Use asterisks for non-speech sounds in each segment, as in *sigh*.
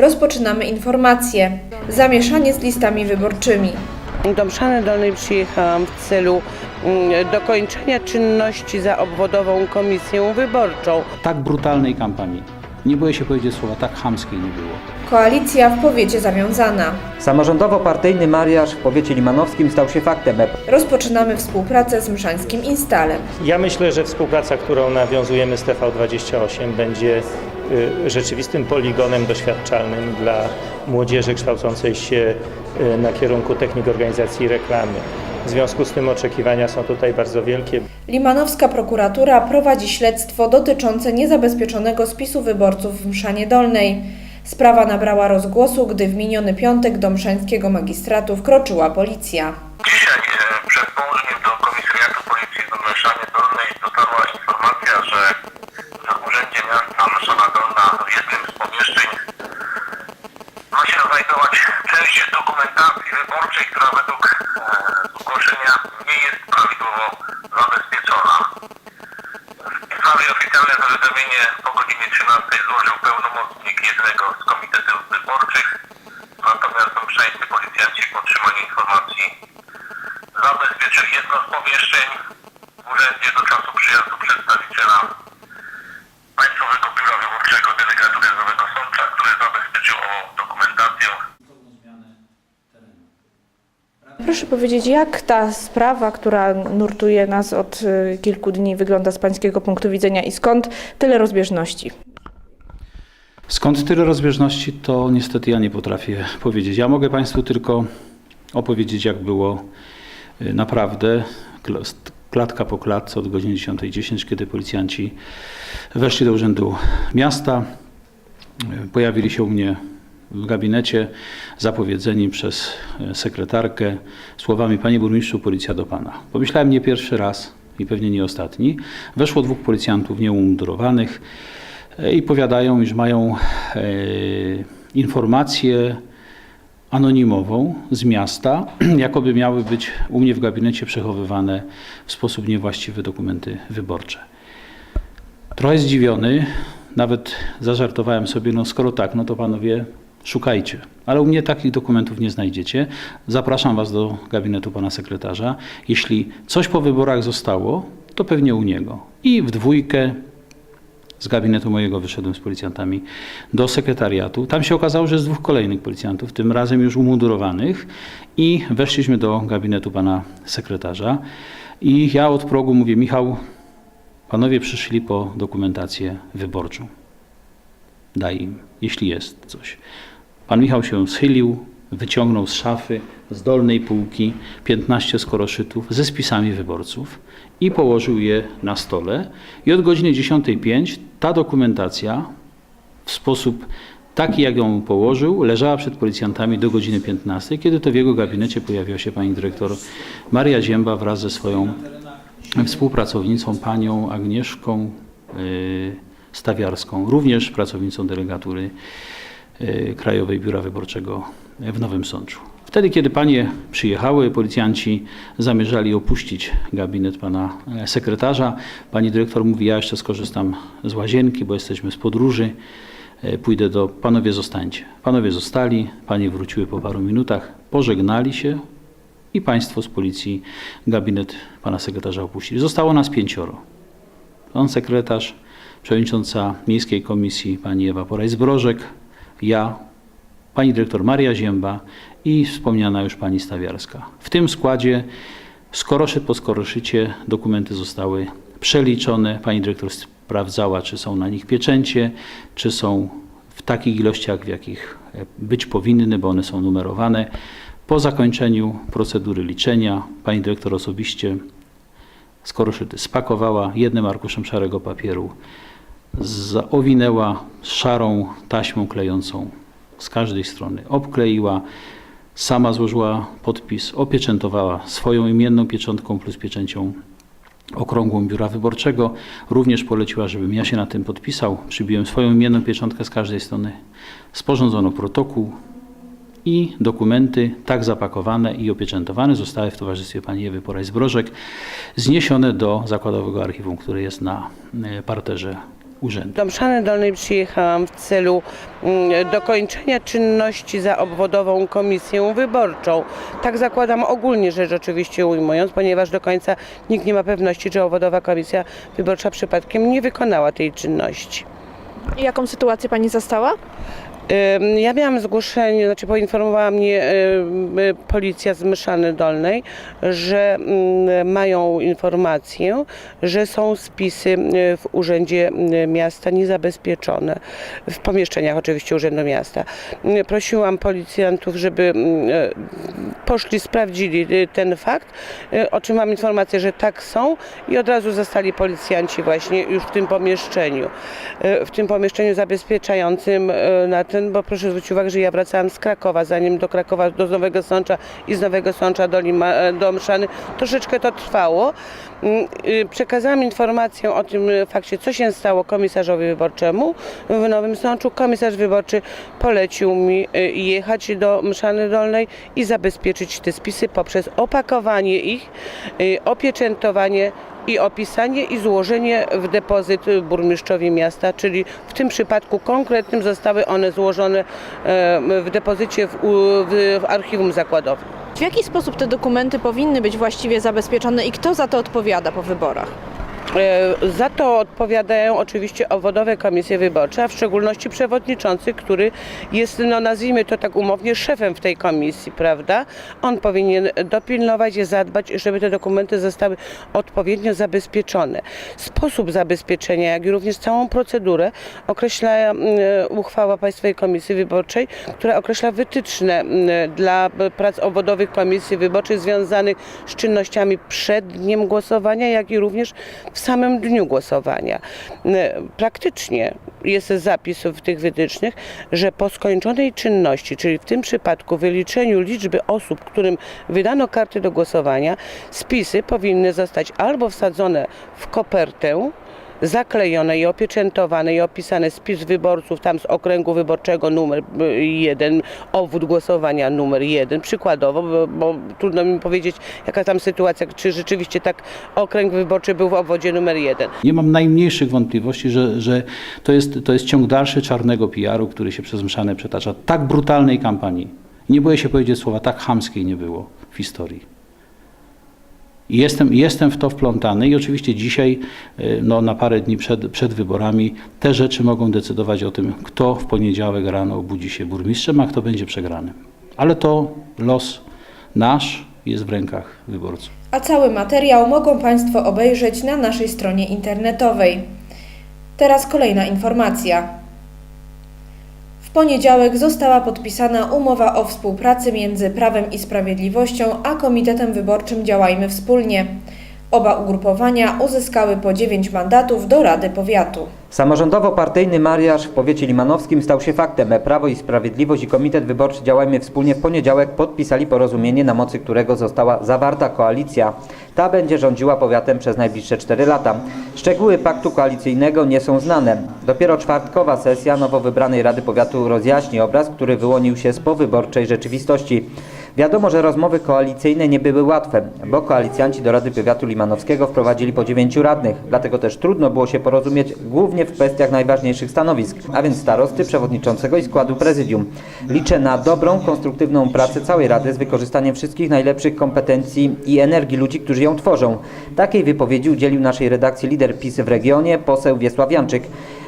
Rozpoczynamy informacje. Zamieszanie z listami wyborczymi. Do Mszany Dolnej przyjechałam w celu mm, dokończenia czynności za obwodową komisją wyborczą. tak brutalnej kampanii. Nie boję się powiedzieć słowa, tak chamskiej nie było. Koalicja w powiecie zawiązana. Samorządowo-partyjny mariaż w powiecie limanowskim stał się faktem. Rozpoczynamy współpracę z Mszańskim Instalem. Ja myślę, że współpraca, którą nawiązujemy z TV28 będzie rzeczywistym poligonem doświadczalnym dla młodzieży kształcącej się y, na kierunku technik organizacji reklamy. W związku z tym oczekiwania są tutaj bardzo wielkie. Limanowska prokuratura prowadzi śledztwo dotyczące niezabezpieczonego spisu wyborców w Mszanie Dolnej. Sprawa nabrała rozgłosu, gdy w miniony piątek do mszańskiego magistratu wkroczyła policja. Dzisiaj e, przed południem do komisariatu policji w Meszanie Dolnej dotarła informacja, że w Urzędzie Miasta Meszana Dolna w jednym z pomieszczeń ma się znajdować część dokumentacji wyborczej, która według e, zgłoszenia nie jest prawidłowo zabezpieczona. W sprawie oficjalne zawiadomienie po godzinie 13 złożył pełnomocnik jednego z komitetów wyborczych, natomiast mszańscy policjanci po otrzymaniu informacji zabezpieczył jedno z pomieszczeń w urzędzie do czasu przyjazdu przedstawiciela Państwowego Biura Wyborczego Delegatury z Nowego Sącza, który zabezpieczył ową dokumentację. Proszę powiedzieć, jak ta sprawa, która nurtuje nas od y, kilku dni, wygląda z Pańskiego punktu widzenia i skąd tyle rozbieżności? Skąd tyle rozbieżności, to niestety ja nie potrafię powiedzieć. Ja mogę Państwu tylko opowiedzieć, jak było y, naprawdę, klatka po klatce od godziny 10.10, kiedy policjanci weszli do Urzędu Miasta, y, pojawili się u mnie w gabinecie, zapowiedzeni przez y, sekretarkę słowami Panie Burmistrzu, policja do Pana. Pomyślałem nie pierwszy raz i pewnie nie ostatni. Weszło dwóch policjantów nieumundurowanych, E, i powiadają, iż mają e, informację anonimową z miasta, *clears throat* jakoby miały być u mnie w gabinecie przechowywane w sposób niewłaściwy dokumenty wyborcze. Trochę zdziwiony, nawet zażartowałem sobie, no skoro tak, no to panowie szukajcie. Ale u mnie takich dokumentów nie znajdziecie. Zapraszam was do gabinetu pana sekretarza. Jeśli coś po wyborach zostało, to pewnie u niego. I w dwójkę z gabinetu mojego wyszedłem z policjantami do sekretariatu. Tam się okazało, że jest dwóch kolejnych policjantów, tym razem już umundurowanych i weszliśmy do gabinetu pana sekretarza i ja od progu mówię, Michał, panowie przyszli po dokumentację wyborczą. Daj im, jeśli jest coś. Pan Michał się schylił, wyciągnął z szafy, z dolnej półki 15 skoroszytów ze spisami wyborców i położył je na stole. I od godziny 10.05 ta dokumentacja w sposób taki, jak ją położył, leżała przed policjantami do godziny 15, kiedy to w jego gabinecie pojawiła się pani dyrektor Maria Zięba wraz ze swoją współpracownicą, panią Agnieszką y, Stawiarską, również pracownicą delegatury Krajowej Biura Wyborczego w Nowym Sączu. Wtedy, kiedy panie przyjechały, policjanci zamierzali opuścić gabinet pana e, sekretarza. Pani dyrektor mówi, ja jeszcze skorzystam z łazienki, bo jesteśmy z podróży. E, Pójdę do, panowie zostańcie. Panowie zostali, panie wróciły po paru minutach, pożegnali się i państwo z policji gabinet pana sekretarza opuścili. Zostało nas pięcioro. Pan sekretarz, przewodnicząca Miejskiej Komisji pani Ewa Poraj-Zbrożek, ja, pani dyrektor Maria Zięba i wspomniana już pani Stawiarska. W tym składzie skoroszyt po skoroszycie dokumenty zostały przeliczone. Pani dyrektor sprawdzała, czy są na nich pieczęcie, czy są w takich ilościach, w jakich e, być powinny, bo one są numerowane. Po zakończeniu procedury liczenia pani dyrektor osobiście skoroszyty spakowała jednym arkuszem szarego papieru, za- owinęła szarą taśmą klejącą z każdej strony, obkleiła, sama złożyła podpis, opieczętowała swoją imienną pieczątką plus pieczęcią okrągłą biura wyborczego. Również poleciła, żebym ja się na tym podpisał. Przybiłem swoją imienną pieczątkę z każdej strony. Sporządzono protokół i dokumenty tak zapakowane i opieczętowane zostały w towarzystwie pani Ewy Poraj-Zbrożek zniesione do zakładowego archiwum, które jest na e, parterze urzędu. Do Mszany Dolnej przyjechałam w celu mm, dokończenia czynności za obwodową komisją wyborczą. Tak zakładam ogólnie rzecz oczywiście ujmując, ponieważ do końca nikt nie ma pewności, czy obwodowa komisja wyborcza przypadkiem nie wykonała tej czynności. I jaką sytuację pani zastała? Ja miałam zgłoszenie, znaczy poinformowała mnie y, policja z Myszany Dolnej, że mm, mają informację, że są spisy y, w Urzędzie y, Miasta niezabezpieczone, w pomieszczeniach oczywiście Urzędu Miasta. Prosiłam policjantów, żeby mm, poszli, sprawdzili ten fakt, o czym mam informację, że tak są i od razu zostali policjanci właśnie już w tym pomieszczeniu, w tym pomieszczeniu zabezpieczającym na ten, bo proszę zwrócić uwagę, że ja wracałam z Krakowa, zanim do Krakowa, do Nowego Sącza i z Nowego Sącza do, Lima, e, do Mszany, troszeczkę to trwało. Mm, y, Przekazałam informację o tym fakcie, co się stało komisarzowi wyborczemu w Nowym Sączu. Komisarz wyborczy polecił mi y, jechać do Mszany Dolnej i zabezpieczyć te spisy poprzez opakowanie ich, y, opieczętowanie i opisanie i złożenie w depozyt burmistrzowi miasta, czyli w tym przypadku konkretnym zostały one złożone e, w depozycie w, w, w archiwum zakładowym. W jaki sposób te dokumenty powinny być właściwie zabezpieczone i kto za to odpowiada po wyborach? E, Za to odpowiadają oczywiście obwodowe komisje wyborcze, a w szczególności przewodniczący, który jest, no nazwijmy to tak umownie, szefem w tej komisji, prawda? On powinien dopilnować i zadbać, żeby te dokumenty zostały odpowiednio zabezpieczone. Sposób zabezpieczenia, jak i również całą procedurę określa mm, uchwała Państwowej Komisji Wyborczej, która określa wytyczne mm, dla prac obwodowych komisji wyborczych związanych z czynnościami przed dniem głosowania, jak i również w samym dniu głosowania. E, Praktycznie jest zapis w tych wytycznych, że po skończonej czynności, czyli w tym przypadku wyliczeniu liczby osób, którym wydano karty do głosowania, spisy powinny zostać albo wsadzone w kopertę, zaklejone i opieczętowane i opisane spis wyborców tam z okręgu wyborczego numer 1, obwód głosowania numer 1, przykładowo, bo, bo trudno mi powiedzieć jaka tam sytuacja, czy rzeczywiście tak okręg wyborczy był w obwodzie numer 1. Nie mam najmniejszych wątpliwości, że, że to, jest, to jest ciąg dalszy czarnego PR-u, który się przez Mszanę przetacza. Tak brutalnej kampanii, nie boję się powiedzieć słowa, tak chamskiej nie było w historii. I Jestem, jestem w to wplątany i oczywiście dzisiaj, y, no, na parę dni przed, przed wyborami, te rzeczy mogą decydować o tym, kto w poniedziałek rano obudzi się burmistrzem, a kto będzie przegrany. Ale to los nasz jest w rękach wyborców. A cały materiał mogą Państwo obejrzeć na naszej stronie internetowej. Teraz kolejna informacja. W poniedziałek została podpisana umowa o współpracy między Prawem i Sprawiedliwością a Komitetem Wyborczym Działajmy Wspólnie. Oba ugrupowania uzyskały po 9 mandatów do Rady Powiatu. Samorządowo-partyjny mariaż w powiecie limanowskim stał się faktem. Prawo i Sprawiedliwość i Komitet Wyborczy Działajmy Wspólnie w poniedziałek podpisali porozumienie, na mocy którego została zawarta koalicja. Ta będzie rządziła powiatem przez najbliższe 4 lata. Szczegóły paktu koalicyjnego nie są znane. Dopiero czwartkowa sesja nowo wybranej Rady Powiatu rozjaśni obraz, który wyłonił się z powyborczej rzeczywistości. Wiadomo, że rozmowy koalicyjne nie były łatwe, bo koalicjanci do Rady Powiatu Limanowskiego wprowadzili po dziewięciu radnych. Dlatego też trudno było się porozumieć głównie w kwestiach najważniejszych stanowisk, a więc starosty, przewodniczącego i składu prezydium. Liczę na dobrą, konstruktywną pracę całej Rady z wykorzystaniem wszystkich najlepszych kompetencji i energii ludzi, którzy ją tworzą. Takiej wypowiedzi udzielił naszej redakcji lider PiS w regionie, poseł Wiesław Janczyk.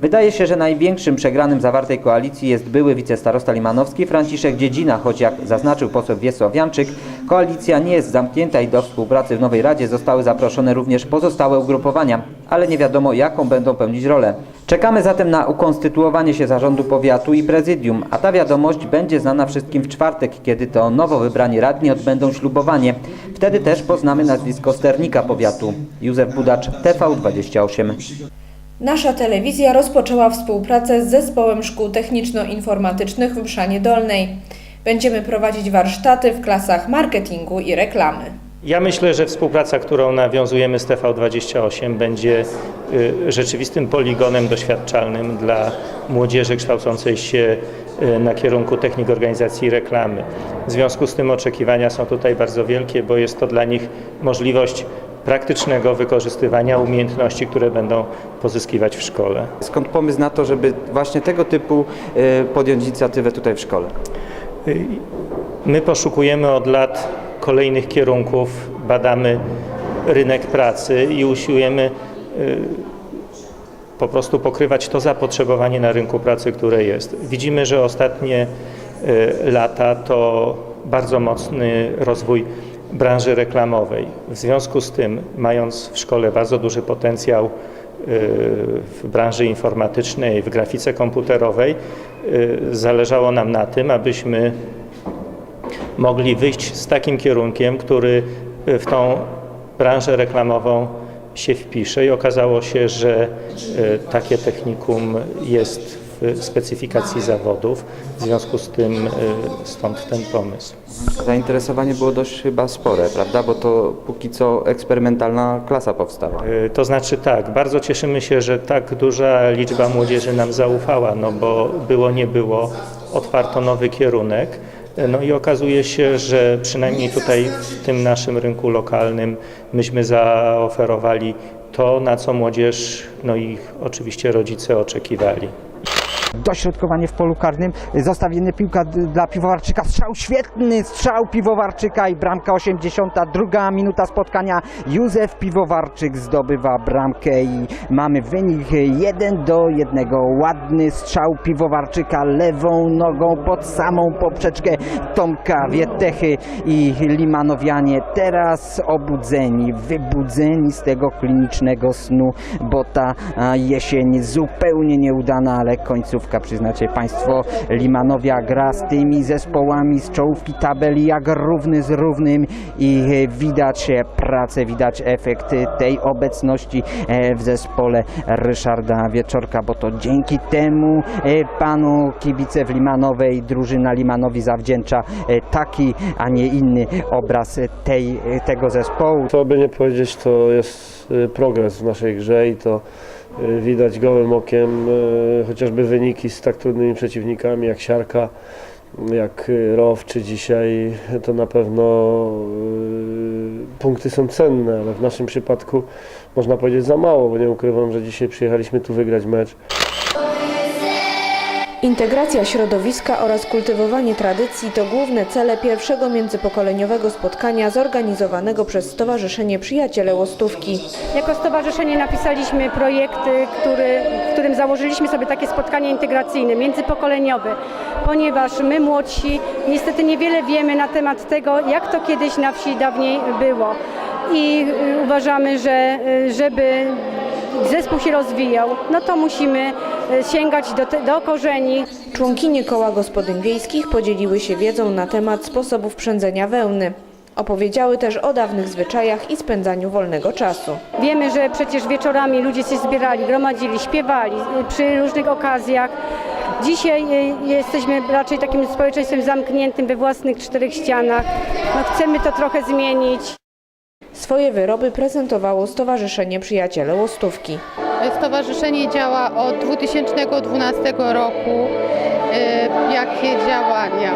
Wydaje się, że największym przegranym zawartej koalicji jest były wicestarosta limanowski Franciszek Dziedzina, choć jak zaznaczył poseł Wiesław Janczyk, koalicja nie jest zamknięta i do współpracy w nowej Radzie zostały zaproszone również pozostałe ugrupowania, ale nie wiadomo jaką będą pełnić rolę. Czekamy zatem na ukonstytuowanie się zarządu powiatu i prezydium, a ta wiadomość będzie znana wszystkim w czwartek, kiedy to nowo wybrani radni odbędą ślubowanie. Wtedy też poznamy nazwisko sternika powiatu. Józef Budacz, TV28. Nasza telewizja rozpoczęła współpracę z Zespołem Szkół Techniczno-Informatycznych w Mszanie Dolnej. Będziemy prowadzić warsztaty w klasach marketingu i reklamy. Ja myślę, że współpraca, którą nawiązujemy z TV28 będzie y, rzeczywistym poligonem doświadczalnym dla młodzieży kształcącej się y, na kierunku technik organizacji i reklamy. W związku z tym oczekiwania są tutaj bardzo wielkie, bo jest to dla nich możliwość praktycznego wykorzystywania umiejętności, które będą pozyskiwać w szkole. Skąd pomysł na to, żeby właśnie tego typu e, podjąć inicjatywę tutaj w szkole? My poszukujemy od lat kolejnych kierunków, badamy rynek pracy i usiłujemy y, po prostu pokrywać to zapotrzebowanie na rynku pracy, które jest. Widzimy, że ostatnie y, lata to bardzo mocny rozwój branży reklamowej. W związku z tym, mając w szkole bardzo duży potencjał w branży informatycznej, w grafice komputerowej, y, zależało nam na tym, abyśmy mogli wyjść z takim kierunkiem, który w tą branżę reklamową się wpisze i okazało się, że e, takie technikum jest w specyfikacji zawodów, w związku z tym e, stąd ten pomysł. Zainteresowanie było dość chyba spore, prawda? Bo to póki co eksperymentalna klasa powstała. E, To znaczy tak, bardzo cieszymy się, że tak duża liczba młodzieży nam zaufała, no bo było nie było, otwarto nowy kierunek. E, No i okazuje się, że przynajmniej tutaj w tym naszym rynku lokalnym myśmy zaoferowali to, na co młodzież, no i oczywiście rodzice oczekiwali. Dośrodkowanie w polu karnym, zostawienie piłka dla Piwowarczyka, strzał świetny, strzał Piwowarczyka i bramka 82 minuta spotkania. Józef Piwowarczyk zdobywa bramkę i mamy wynik 1 do 1. Ładny strzał Piwowarczyka lewą nogą pod samą poprzeczkę Tomka Wietechy i Limanowianie teraz obudzeni, wybudzeni z tego klinicznego snu, bo ta jesień zupełnie nieudana, ale końcówka przyznacie Państwo. Limanowia gra z tymi zespołami z czołówki tabeli jak równy z równym i widać pracę, widać efekt tej obecności e, w zespole Ryszarda Wieczorka, bo to dzięki temu e, panu kibice w Limanowej, drużyna Limanowi zawdzięcza e, taki, a nie inny obraz tej, tego zespołu. Co by nie powiedzieć, to jest progres w naszej grze i to widać gołym okiem, y, chociażby wyniki z tak trudnymi przeciwnikami jak Siarka, jak y, ROW czy dzisiaj, to na pewno y, punkty są cenne, ale w naszym przypadku można powiedzieć za mało, bo nie ukrywam, że dzisiaj przyjechaliśmy tu wygrać mecz. Integracja środowiska oraz kultywowanie tradycji to główne cele pierwszego międzypokoleniowego spotkania zorganizowanego przez Stowarzyszenie Przyjaciele Łostówki. Jako stowarzyszenie napisaliśmy projekty, który, w którym założyliśmy sobie takie spotkanie integracyjne, międzypokoleniowe, ponieważ my młodsi niestety niewiele wiemy na temat tego, jak to kiedyś na wsi dawniej było. I y, uważamy, że y, żeby zespół się rozwijał, no to musimy sięgać do, te, do korzeni, Członkinie koła gospodyń wiejskich podzieliły się wiedzą na temat sposobów przędzenia wełny. Opowiedziały też o dawnych zwyczajach i spędzaniu wolnego czasu. Wiemy, że przecież wieczorami ludzie się zbierali, gromadzili, śpiewali y, przy różnych okazjach. Dzisiaj y, jesteśmy raczej takim społeczeństwem zamkniętym we własnych czterech ścianach. No, chcemy to trochę zmienić. Swoje wyroby prezentowało Stowarzyszenie Przyjaciele Łostówki. Stowarzyszenie działa od 2012 roku. E, Jakie działania?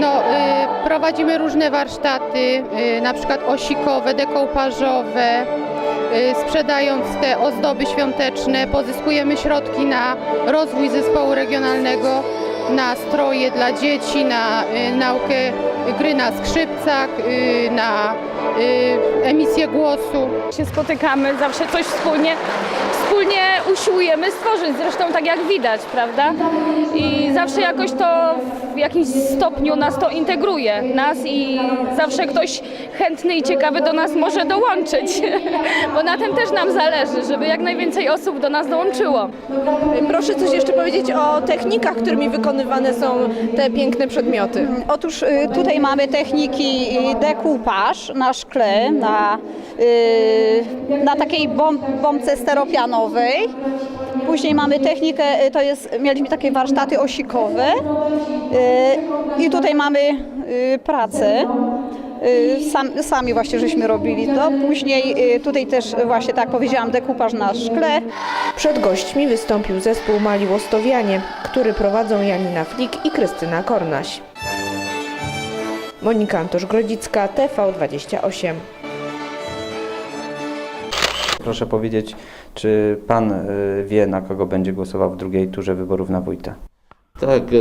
No, e, prowadzimy różne warsztaty, e, na przykład osikowe, dekoupażowe. E, Sprzedając te ozdoby świąteczne, pozyskujemy środki na rozwój zespołu regionalnego, na stroje dla dzieci, na naukę gry na skrzypcach, na emisję głosu. się spotykamy, zawsze coś wspólnie, wspólnie usiłujemy stworzyć, zresztą tak jak widać, prawda? I zawsze jakoś to w jakimś stopniu nas to integruje, nas i zawsze ktoś chętny i ciekawy do nas może dołączyć, *laughs* bo na tym też nam zależy, żeby jak najwięcej osób do nas dołączyło. Proszę coś jeszcze powiedzieć o technikach, którymi wykonywane są te piękne przedmioty. Otóż y, tutaj mamy techniki dekupaż na szkle, na, y, na takiej bom, bombce Później mamy technikę, y, to jest, mieliśmy takie warsztaty osikowe y, i tutaj mamy y, pracę. Sam, sami właśnie żeśmy robili to. Później tutaj też właśnie tak powiedziałam dekupaż na szkle. Przed gośćmi wystąpił zespół Mali Łostowianie, który prowadzą Janina Flik i Krystyna Kornaś. Monika Antosz-Grodzicka, TV28. Proszę powiedzieć, czy pan y, wie, na kogo będzie głosował w drugiej turze wyborów na wójta? Tak, e,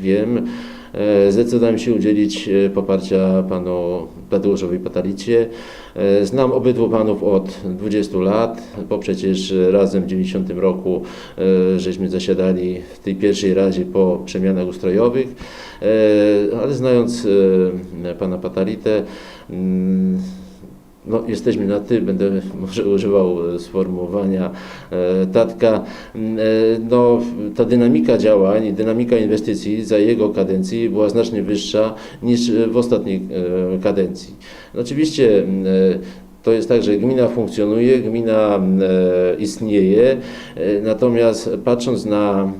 wiem. E, Zdecydowałem się udzielić e, poparcia panu Tadeuszowi Patalicie. E, Znam obydwu panów od 20 lat, bo przecież razem w 90 roku żeśmy zasiadali w tej pierwszej razie po przemianach ustrojowych, ale znając pana Patalitę, mm, no, jesteśmy na ty, będę może używał e, sformułowania e, tatka. Mm, e, No, ta dynamika działań dynamika inwestycji za jego kadencji była znacznie wyższa niż w ostatniej kadencji. Oczywiście mm, to jest tak, że gmina funkcjonuje, gmina mm, istnieje, natomiast patrząc na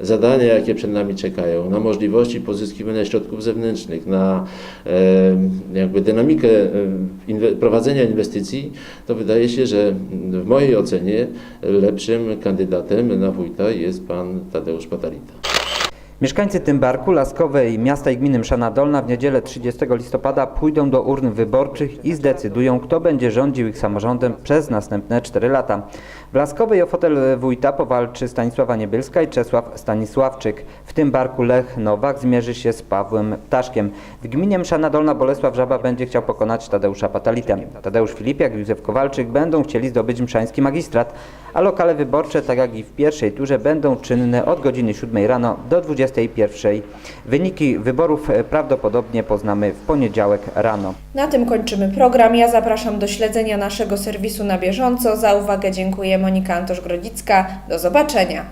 zadania, jakie przed nami czekają, na możliwości pozyskiwania środków zewnętrznych, na jakby dynamikę prowadzenia inwestycji, to wydaje się, że w mojej ocenie lepszym kandydatem na wójta jest pan Tadeusz Patalita. Mieszkańcy Tymbarku, Laskowej, miasta i gminy Mszana Dolna w niedzielę 30 listopada pójdą do urn wyborczych i zdecydują, kto będzie rządził ich samorządem przez następne 4 lata. W Laskowej o fotel wójta powalczy Stanisława Niebielska i Czesław Stanisławczyk. W Tymbarku Lech Nowak zmierzy się z Pawłem Ptaszkiem. W gminie Mszana Dolna Bolesław Żaba będzie chciał pokonać Tadeusza Patalitę. Tadeusz Filipiak i Józef Kowalczyk będą chcieli zdobyć mszański magistrat, a lokale wyborcze, tak jak i w pierwszej turze, będą czynne od godziny 7 rano do 21. Wyniki wyborów prawdopodobnie poznamy w poniedziałek rano. Na tym kończymy program. Ja zapraszam do śledzenia naszego serwisu na bieżąco. Za uwagę dziękuję Monika Antosz-Grodzicka. Do zobaczenia.